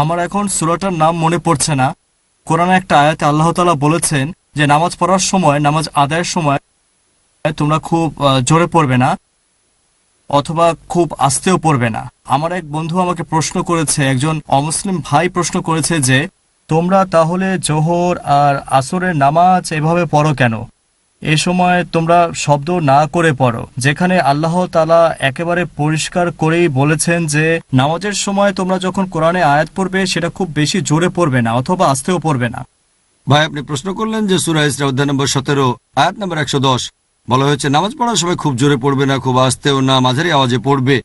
আমার এখন সুরাটার নাম মনে পড়ছে না। কোরআনে একটা আয়াতে আল্লাহ তালা বলেছেন যে, নামাজ পড়ার সময়, নামাজ আদায়ের সময় তোমরা খুব জোরে পড়বে না, অথবা খুব আস্তেও পড়বে না। আমার এক বন্ধু আমাকে প্রশ্ন করেছে, একজন অমুসলিম ভাই প্রশ্ন করেছে যে, তোমরা তাহলে জোহর আর আসরের নামাজ এভাবে পড়ো কেন? এ সময় তোমরা শব্দ না করে পড়ো। যেখানে আল্লাহ তালা একেবারে পরিষ্কার করেই বলেছেন যে, নামাজের সময় তোমরা যখন কোরআনে আয়াত পড়বে, সেটা খুব বেশি জোরে পড়বে না, অথবা আস্তেও পড়বে না। ভাই, আপনি প্রশ্ন করলেন যে সুরা ইসরা অধ্যায় নম্বর সতেরো, আয়াত নম্বর একশো দশ। বলা হয়েছে, নামাজ পড়ার সময় খুব জোরে পড়বে না, খুব আস্তেও না, মাঝারি আওয়াজে পড়বে।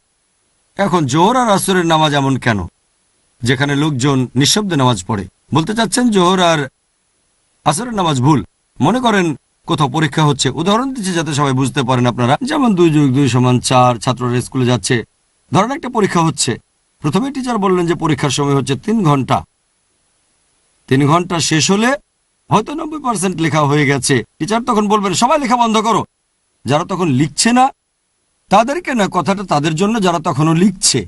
এখন জোহর আর আসরের নামাজ এমন কেন? যেখানে লোকজন নিঃশব্দে নামাজ পড়ে। বলতে চাচ্ছেন জোহর আর আসরের নামাজ ভুল। মনে করেন কোথাও পরীক্ষা হচ্ছে। উদাহরণ দিচ্ছি যাতে সবাই বুঝতে পারেন আপনারা। যেমন দুই যোগ দুই সমান চার ছাত্ররা স্কুলে যাচ্ছে। ধরেন একটা পরীক্ষা হচ্ছে। প্রথমে টিচার বললেন যে পরীক্ষার সময় হচ্ছে তিন ঘণ্টা। তিন ঘণ্টা শেষ হলে হয়তো নব্বই পার্সেন্ট লেখা হয়ে গেছে। টিচার তখন বলবেন, সবাই লেখা বন্ধ করো। যারা তখন লিখছে না, তাদেরকে না, কথাটা তাদের জন্য যারা তখনও লিখছে।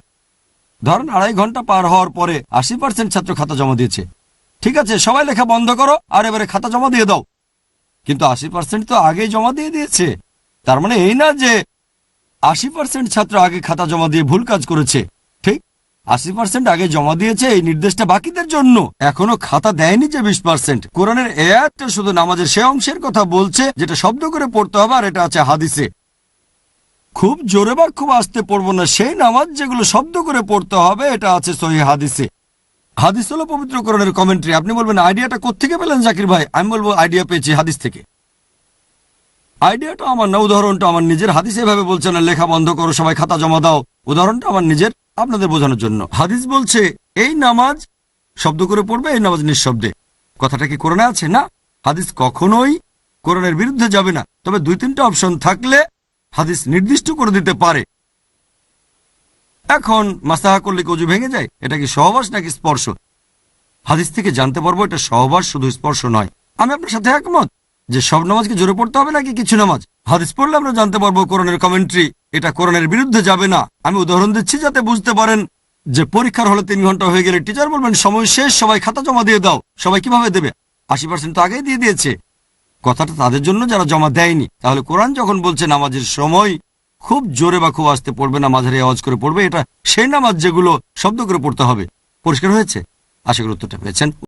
ধরেন আড়াই ঘণ্টা পার হওয়ার পরে আশি পার্সেন্ট ছাত্র খাতা জমা দিয়েছে। ঠিক আছে, সবাই লেখা বন্ধ করো, আর এবারে খাতা জমা দিয়ে দাও। কিন্তু আশি পার্সেন্ট তো আগেই জমা দিয়ে দিয়েছে। তার মানে এই না যে আশি পার্সেন্ট ছাত্র আগে খাতা জমা দিয়ে ভুল কাজ করেছে। ঠিক? আশি পার্সেন্ট আগে জমা দিয়েছে এই নির্দেশটা বাকিদের জন্য। এখনও খাতা দেয়নি যে বিশ পার্সেন্ট কোরআনের এ আয়াতটা শুধু নামাজের সে অংশের কথা বলছে, যেটা শব্দ করে পড়তে হবে, আর এটা আছে হাদিসে। খুব জোরে বা খুব আস্তে পড়ব না, সেই নামাজ যেগুলো শব্দ করে পড়তে হবে, এটা আছে সহি হাদিসে। হাদিস হলো পবিত্র কোরআনের কমেন্ট্রি আপনি বলবেন, আইডিয়াটা কোত্থেকে পেলেন জাকির ভাই? আমি বলব, আইডিয়া পেয়েছি হাদিস থেকে। আইডিয়াটা আমার না, উদাহরণটা আমার নিজের। হাদিস এভাবে বলছে না, লেখা বন্ধ করো, সবাই খাতা জমা দাও। উদাহরণটা আমার নিজের, আপনাদের বোঝানোর জন্য। হাদিস বলছে, এই নামাজ শব্দ করে পড়বে, এই নামাজ নিঃশব্দে। কথাটা কি কোরআনে আছে? না। হাদিস কখনোই কোরআনের বিরুদ্ধে যাবে না। তবে দুই তিনটা অপশন থাকলে হাদিস নির্দিষ্ট করে দিতে পারে। এখন মাসাহা করলে কি অজু ভেঙে যায়? এটা কি সহবাস নাকি স্পর্শ? হাদিস থেকে জানতে পারব এটা সহবাস, শুধু স্পর্শ নয়। আমি আপনার সাথে একমত যে সব নামাজকে জোরে পড়তে হবে নাকি কিছু নামাজ? হাদিস পড়লে আমরা জানতে পারব কোরআনের কমেন্ট্রি এটা কোরআনের বিরুদ্ধে যাবে না। আমি উদাহরণ দিচ্ছি যাতে বুঝতে পারেন যে পরীক্ষার হলে তিন ঘণ্টা হয়ে গেলে টিচার বলবেন, সময় শেষ, সবাই খাতা জমা দিয়ে দাও। সবাই কীভাবে দেবে? আশি পার্সেন্ট তো আগেই দিয়ে দিয়েছে। কথাটা তাদের জন্য যারা জমা দেয়নি। তাহলে কোরআন যখন বলছে নামাজের সময় খুব জোরে বা খুব আসতে পড়বে না মাঝারি আওয়াজ করে পড়বে, এটা সেই নামাজ যেগুলো শব্দ করে পড়তে হবে। পরিষ্কার হয়েছে? আশা করি উত্তরটা পেয়েছেন।